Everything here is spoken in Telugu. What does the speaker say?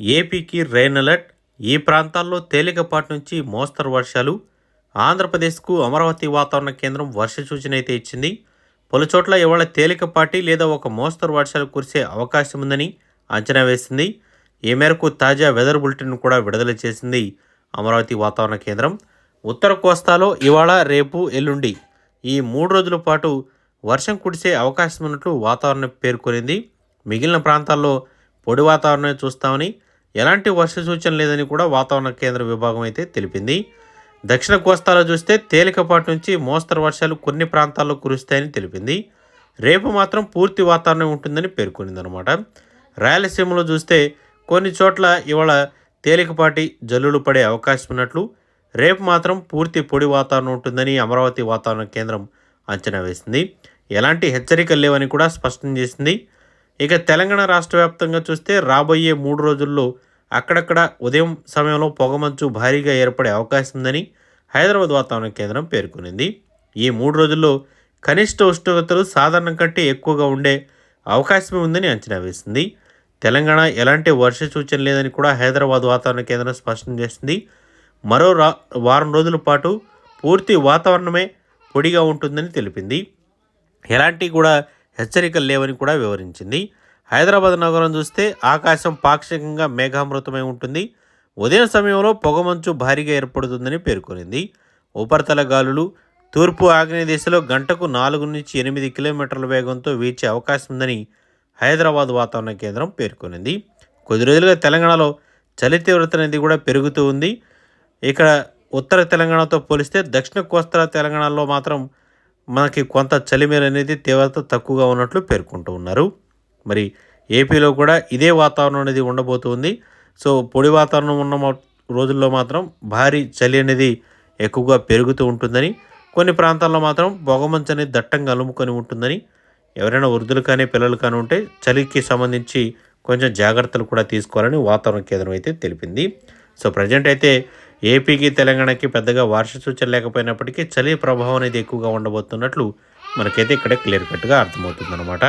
ఏపీకి రెయిన్ అలర్ట్. ఈ ప్రాంతాల్లో తేలికపాటి నుంచి మోస్తరు వర్షాలు. ఆంధ్రప్రదేశ్కు అమరావతి వాతావరణ కేంద్రం వర్ష సూచన అయితే ఇచ్చింది. పలు చోట్ల ఇవాళ తేలికపాటి లేదా ఒక మోస్తరు వర్షాలు కురిసే అవకాశం ఉందని అంచనా వేసింది. ఈ మేరకు తాజా వెదర్ బులెటిన్ కూడా విడుదల చేసింది అమరావతి వాతావరణ కేంద్రం. ఉత్తర కోస్తాలో ఇవాళ రేపు ఎల్లుండి ఈ మూడు రోజుల పాటు వర్షం కురిసే అవకాశం ఉన్నట్లు వాతావరణం పేర్కొనింది. మిగిలిన ప్రాంతాల్లో పొడి వాతావరణమే చూస్తామని ఎలాంటి వర్ష సూచన లేదని కూడా వాతావరణ కేంద్ర విభాగం అయితే తెలిపింది. దక్షిణ కోస్తాలో చూస్తే తేలికపాటి నుంచి మోస్తరు వర్షాలు కొన్ని ప్రాంతాల్లో కురుస్తాయని తెలిపింది. రేపు మాత్రం పూర్తి వాతావరణం ఉంటుందని పేర్కొనిందనమాట రాయలసీమలో చూస్తే కొన్ని చోట్ల ఇవాళ తేలికపాటి జల్లులు పడే అవకాశం ఉన్నట్లు రేపు మాత్రం పూర్తి పొడి వాతావరణం ఉంటుందని అమరావతి వాతావరణ కేంద్రం అంచనా వేసింది. ఎలాంటి హెచ్చరికలు లేవని కూడా స్పష్టం చేసింది. ఇక తెలంగాణ రాష్ట్ర వ్యాప్తంగా చూస్తే రాబోయే మూడు రోజుల్లో అక్కడక్కడ ఉదయం సమయంలో పొగమంచు భారీగా ఏర్పడే అవకాశం ఉందని హైదరాబాద్ వాతావరణ కేంద్రం పేర్కొనింది. ఈ మూడు రోజుల్లో కనిష్ట ఉష్ణోగ్రతలు సాధారణం కంటే ఎక్కువగా ఉండే అవకాశమే ఉందని అంచనా వేసింది. తెలంగాణ ఎలాంటి వర్ష సూచన లేదని కూడా హైదరాబాద్ వాతావరణ కేంద్రం స్పష్టం చేసింది. మరో రా వారం రోజుల పాటు పూర్తి వాతావరణమే పొడిగా ఉంటుందని తెలిపింది. ఎలాంటి కూడా హెచ్చరికలు లేవని కూడా వివరించింది. హైదరాబాద్ నగరం చూస్తే ఆకాశం పాక్షికంగా మేఘామృతమై ఉంటుంది. ఉదయం సమయంలో పొగమంచు భారీగా ఏర్పడుతుందని పేర్కొనింది. ఉపరితల గాలులు తూర్పు ఆగ్నేయ దిశలో గంటకు నాలుగు నుంచి ఎనిమిది కిలోమీటర్ల వేగంతో వీచే అవకాశం ఉందని హైదరాబాద్ వాతావరణ కేంద్రం పేర్కొనింది. కొద్ది రోజులుగా తెలంగాణలో చలి తీవ్రత అనేది కూడా పెరుగుతూ ఉంది. ఇక్కడ ఉత్తర తెలంగాణతో పోలిస్తే దక్షిణ కోస్తా తెలంగాణలో మాత్రం మనకి కొంత చలిమేర అనేది తీవ్రత తక్కువగా ఉన్నట్లు పేర్కొంటూ ఉన్నారు. మరి ఏపీలో కూడా ఇదే వాతావరణం అనేది ఉండబోతుంది. సో పొడి వాతావరణం ఉన్న రోజుల్లో మాత్రం భారీ చలి అనేది ఎక్కువగా పెరుగుతూ ఉంటుందని కొన్ని ప్రాంతాల్లో మాత్రం పొగమంచు అనేది దట్టంగా అలుముకొని ఉంటుందని ఎవరైనా వృద్ధులు కానీ పిల్లలు కానీ ఉంటే చలికి సంబంధించి కొంచెం జాగ్రత్తలు కూడా తీసుకోవాలని వాతావరణ కేంద్రం అయితే తెలిపింది. సో ప్రజెంట్ అయితే ఏపీకి తెలంగాణకి పెద్దగా వర్ష సూచన లేకపోయినప్పటికీ చలి ప్రభావం అనేది ఎక్కువగా ఉండబోతున్నట్లు మనకైతే ఇక్కడ క్లియర్ కట్గా అర్థమవుతుందన్నమాట.